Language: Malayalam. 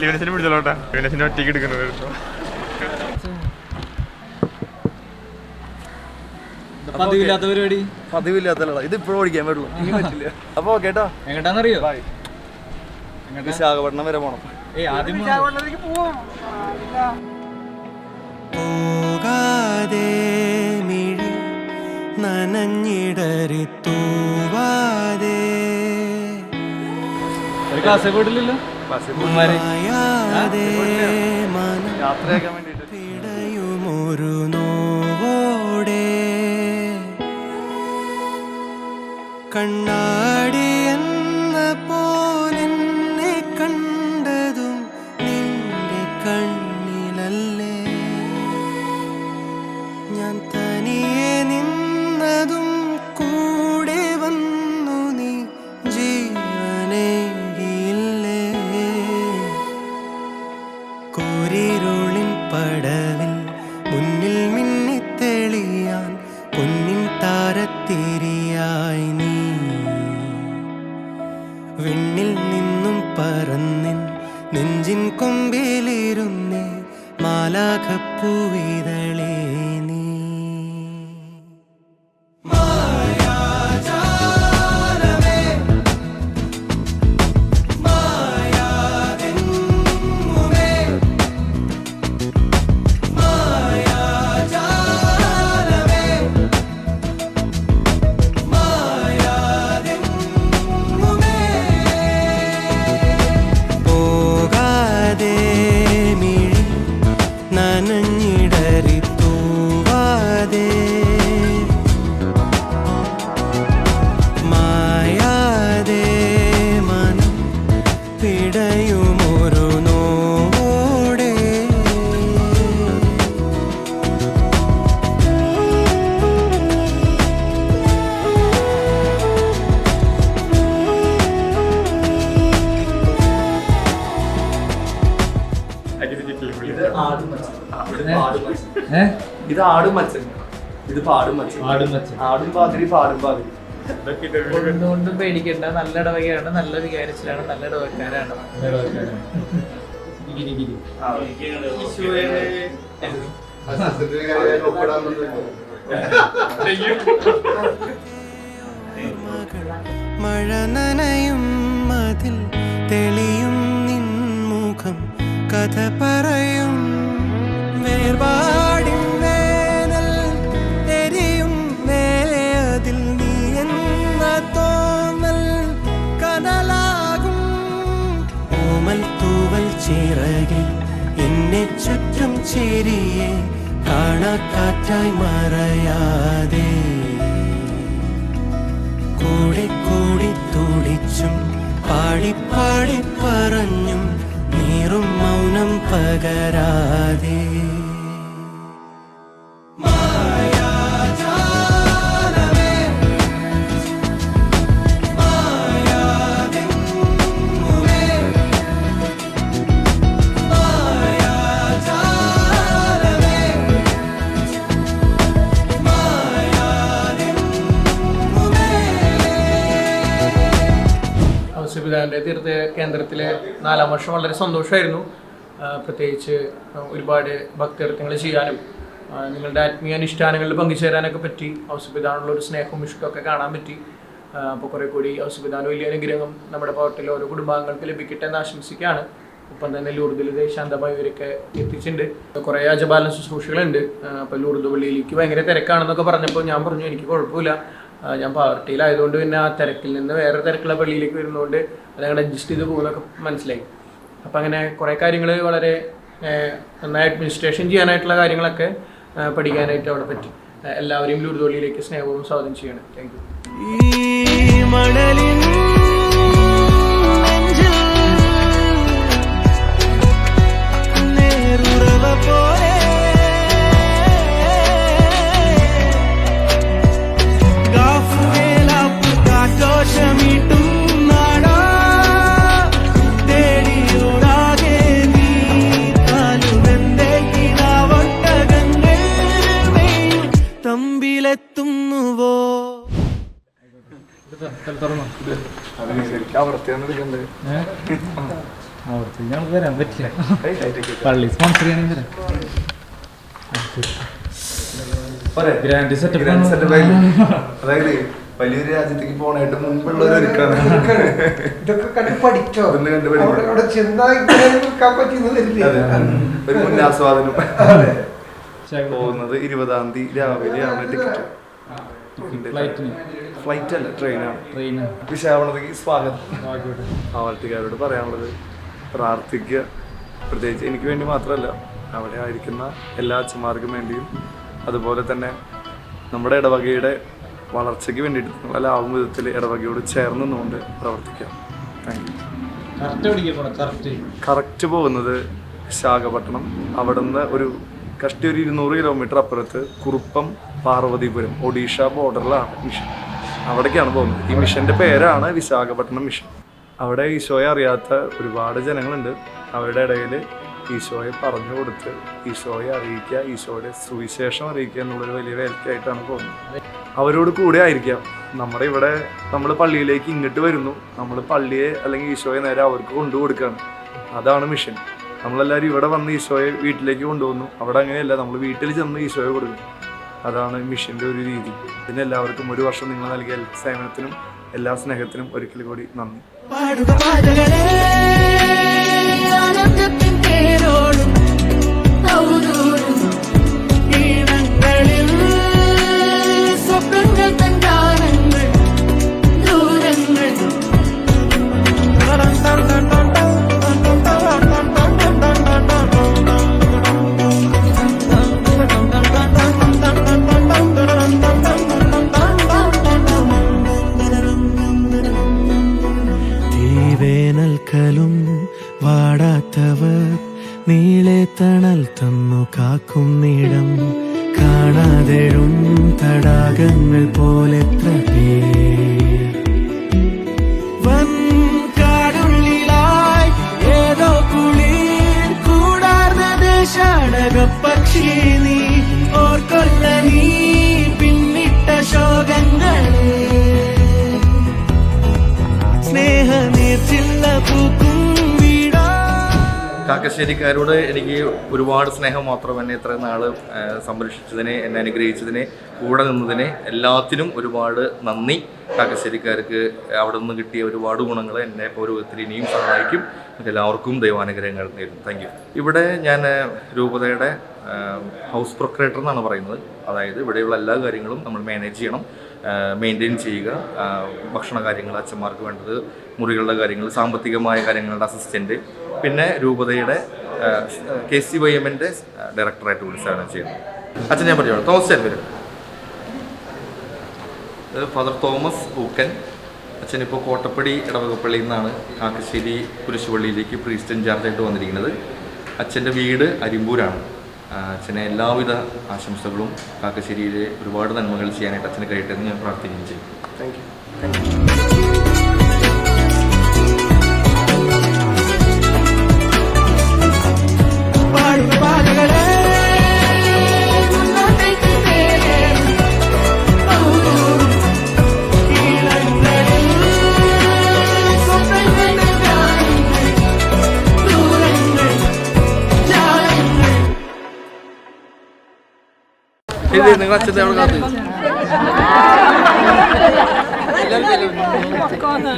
ലിവനസിനെ പിടിച്ചോട്ടെ ലിവനസിനെ ഒറ്റയ്ക്ക് എടുക്കുന്നത് പതിവില്ലാത്ത പരിപാടി? പതിവില്ലാത്തല്ല ഇത് ഇപ്പോഴും ഓടിക്കാൻ പറ്റുള്ളൂ. ഇനി പറ്റില്ല. അപ്പൊ കേട്ടോ എങ്ങോട്ടാന്നറിയോ? വിശാഖപട്ടണം വരെ പോണം. പോകാതെ മിഴി നനഞ്ഞിടറി തൂവാതെ പിടയുമൊരു നോവോടെ. കണ്ണാടി എന്ന പോലെന്നെ കണ്ടതും നിന്റെ കണ്ണിലല്ലേ. ഞാൻ തനിയെ നിന്നതും ഏ? ഇത് ആടും മച്ചൻ. ഇത് പാടും മച്ചൻ. ആടും മച്ചൻ. ആടും പാതിരി പാടും പാതിരി. ഒന്നുകൊണ്ടും പേടിക്കണ്ട. നല്ല ഇടവകയാണ്. നല്ല വികാരത്തിലാണ്. നല്ല ഇടവക്കാരാണ് മഴ നനയും മതിൽ തെളിയും നിൻ മുഖം. കഥ പറയും. ചേരിയെ കാണക്കാറ്റായി മറയാതെ കൂടി കൂടി തുടിച്ചും പാടി പാടി പറഞ്ഞും നീറും മൗനം പകരാതെ ഔസപിതാവിന്റെ തീർത്ഥ കേന്ദ്രത്തിലെ നാലാം വർഷം വളരെ സന്തോഷമായിരുന്നു. പ്രത്യേകിച്ച് ഒരുപാട് ഭക്തീർത്ഥങ്ങൾ ചെയ്യാനും നിങ്ങളുടെ ആത്മീയ അനുഷ്ഠാനങ്ങളിൽ പങ്കുചേരാനൊക്കെ പറ്റി ഔസുപിതാനുള്ള ഒരു സ്നേഹവും ഇഷ്ടമൊക്കെ കാണാൻ പറ്റി. അപ്പോൾ കുറേ കൂടി ഔസപിതാവിന്റെ വലിയ അനുഗ്രഹം നമ്മുടെ പാവട്ടിലെ ഓരോ കുടുംബാംഗങ്ങൾക്ക് ലഭിക്കട്ടെ എന്ന് ആശംസിക്കുകയാണ്. ഒപ്പം തന്നെ ലൂർദിൽ ശാന്തമായി ഇവരൊക്കെ എത്തിച്ചിട്ടുണ്ട്. കുറേ അജപാലന ശുശ്രൂഷകളുണ്ട്. അപ്പോൾ ലൂർദ് പള്ളിയിലേക്ക് ഭയങ്കര തിരക്കാണെന്നൊക്കെ പറഞ്ഞപ്പോൾ ഞാൻ പറഞ്ഞു എനിക്ക് കുഴപ്പമില്ല. ഞാൻ പാവർട്ടിയിലായതുകൊണ്ട് പിന്നെ ആ തിരക്കിൽ നിന്ന് വേറെ തിരക്കുള്ള പള്ളിയിലേക്ക് വരുന്നതുകൊണ്ട് അതങ്ങനെ അഡ്ജസ്റ്റ് ചെയ്ത് പോകുന്നൊക്കെ മനസ്സിലായി. അപ്പം അങ്ങനെ കുറേ കാര്യങ്ങൾ വളരെ നന്നായി അഡ്മിനിസ്ട്രേഷൻ ചെയ്യാനായിട്ടുള്ള കാര്യങ്ങളൊക്കെ പഠിക്കാനായിട്ട് അവിടെ പറ്റി. എല്ലാവരെയും ലൂർദ് പള്ളിയിലേക്ക് സ്നേഹവും സ്വാഗതം ചെയ്യണം. താങ്ക് യു ഞങ്ങൾക്ക് വരാൻ പറ്റില്ല. പള്ളി സ്പോൺസർ ചെയ്യണമെങ്കിൽ വരാം. ഗ്രാൻഡ് സെറ്റപ്പ് അതായത് വലിയൊരു രാജ്യത്തേക്ക് പോണായിട്ട് മുമ്പുള്ള ഒരു ഒരുക്കാണ്. ഇതൊക്കെ കണ്ട് പഠിച്ചോ? കണ്ട് അവിടെ നിൽക്കാൻ. ഒരു മുന്നാസ്വാദനം. പോകുന്നത് ഇരുപതാം തീയതി രാവിലെയാണ് ടിക്കറ്റ്. ഫ്ലൈറ്റ് അല്ല ട്രെയിനാണ് വിശാവണതയ്ക്ക് സ്വാഗതം. ആവർത്തിക്കാരോട് പറയാനുള്ളത് പ്രാർത്ഥിക്കുക. പ്രത്യേകിച്ച് എനിക്ക് വേണ്ടി മാത്രമല്ല അവിടെ ആയിരിക്കുന്ന എല്ലാ അച്ഛന്മാർക്കും വേണ്ടിയും അതുപോലെ തന്നെ നമ്മുടെ ഇടവകയുടെ വളർച്ചയ്ക്ക് വേണ്ടിയിട്ട് നിങ്ങളെല്ലാവും വിധത്തിൽ ഇടവകയോട് ചേർന്ന് നിന്നുകൊണ്ട് പ്രവർത്തിക്കാം. താങ്ക് യു കറക്റ്റ് പോകുന്നത് വിശാഖപട്ടണം. അവിടുന്ന് ഒരു കഷ്ടി ഒരു ഇരുന്നൂറ് കിലോമീറ്റർ അപ്പുറത്ത് കുറുപ്പം പാർവതിപുരം ഒഡീഷ ബോർഡറിലാണ് മിഷൻ അവിടേക്കാണ് പോകുന്നത്. ഈ മിഷന്റെ പേരാണ് വിശാഖപട്ടണം മിഷൻ അവിടെ ഈശോയെ അറിയാത്ത ഒരുപാട് ജനങ്ങളുണ്ട്. അവരുടെ ഇടയിൽ ഈശോയെ പറഞ്ഞു കൊടുത്ത് ഈശോയെ അറിയിക്കുക ഈശോയുടെ സുവിശേഷം അറിയിക്കുക എന്നുള്ളൊരു വലിയ വേലക്കായിട്ടാണ് പോകുന്നത്. അവരോട് കൂടെ ആയിരിക്കാം. നമ്മുടെ ഇവിടെ നമ്മൾ പള്ളിയിലേക്ക് ഇങ്ങോട്ട് വരുന്നു. നമ്മൾ പള്ളിയെ അല്ലെങ്കിൽ ഈശോയെ നേരെ അവർക്ക് കൊണ്ടു കൊണ്ടുകൊടുക്കുകയാണ്. അതാണ് മിഷൻ നമ്മളെല്ലാവരും ഇവിടെ വന്ന് ഈശോയെ വീട്ടിലേക്ക് കൊണ്ടുവന്നു. അവിടെ അങ്ങനെയല്ല നമ്മൾ വീട്ടിൽ ചെന്ന് ഈശോയെ കൊടുക്കും. അതാണ് മിഷന്റെ ഒരു രീതി. പിന്നെ എല്ലാവർക്കും ഒരു വർഷം നിങ്ങൾ നൽകിയ സേവനത്തിനും എല്ലാ സ്നേഹത്തിനും ഒരിക്കൽ കൂടി നന്ദി. വാടാത്തവർ നീളെ തണൽ തന്നു കാക്കും കാണാതെഴും തടാകങ്ങൾ പോലെ പേർ. വൻ കാടുള്ളിലായി ഏതോ കുളിർ കൂടാർന്ന ദേശാടക പക്ഷി നീ ഓർക്കൊള്ള നീ പിന്നിട്ട ശോകങ്ങൾ. സ്നേഹ നീർച്ചില്ല വീടാ കാക്കശ്ശേരിക്കാരോട് എനിക്ക് ഒരുപാട് സ്നേഹം മാത്രം എന്നെ ഇത്ര നാൾ സംരക്ഷിച്ചതിനെ എന്നെ അനുഗ്രഹിച്ചതിനെ കൂടെ നിന്നതിനെ എല്ലാത്തിനും ഒരുപാട് നന്ദി. കാക്കശ്ശേരിക്കാർക്ക് അവിടെ നിന്ന് കിട്ടിയ ഒരുപാട് ഗുണങ്ങൾ എന്നെ പൗരോഗത്തിൽ ഇനിയും സഹായിക്കും. എല്ലാവർക്കും ദൈവാനുഗ്രഹങ്ങൾ നേരുന്നു. താങ്ക് ഇവിടെ ഞാൻ രൂപതയുടെ ഹൗസ് പ്രൊക്രേറ്റർ എന്നാണ് പറയുന്നത്. അതായത് ഇവിടെയുള്ള എല്ലാ കാര്യങ്ങളും നമ്മൾ മാനേജ് ചെയ്യണം. മെയിന്റെയിൻ ചെയ്യുക. ഭക്ഷണ കാര്യങ്ങൾ അച്ഛന്മാർക്ക് വേണ്ടത് മുറികളുടെ കാര്യങ്ങൾ സാമ്പത്തികമായ കാര്യങ്ങളുടെ അസിസ്റ്റന്റ് പിന്നെ രൂപതയുടെ കെ സി വൈ എമ്മിന്റെ ഡയറക്ടറായിട്ട് കൂടി സേവനം ചെയ്യുന്നു. അച്ഛൻ ഞാൻ പറഞ്ഞു തോമസ് ചേർ വരും. ഫാദർ തോമസ് ഊക്കൻ. അച്ഛൻ ഇപ്പോൾ കോട്ടപ്പടി ഇടവകപ്പള്ളിയിൽ നിന്നാണ് കാക്കശ്ശേരി കുരിശുപള്ളിയിലേക്ക് പ്രീസ്റ്റ് ഇൻചാർജായിട്ട് വന്നിരിക്കുന്നത്. അച്ഛന്റെ വീട് അരിമ്പൂരാണ്. അച്ഛനെ എല്ലാവിധ ആശംസകളും കാക്കശ്ശേരിയിലെ ഒരുപാട് നന്മകൾ ചെയ്യാനായിട്ട് അച്ഛന് കഴിയട്ടെ എന്ന് ഞാൻ പ്രാർത്ഥിക്കുകയും ചെയ്യും. താങ്ക് യു നിങ്ങൾ അച്ഛന്റെ അവിടെ കാത്തു Corner.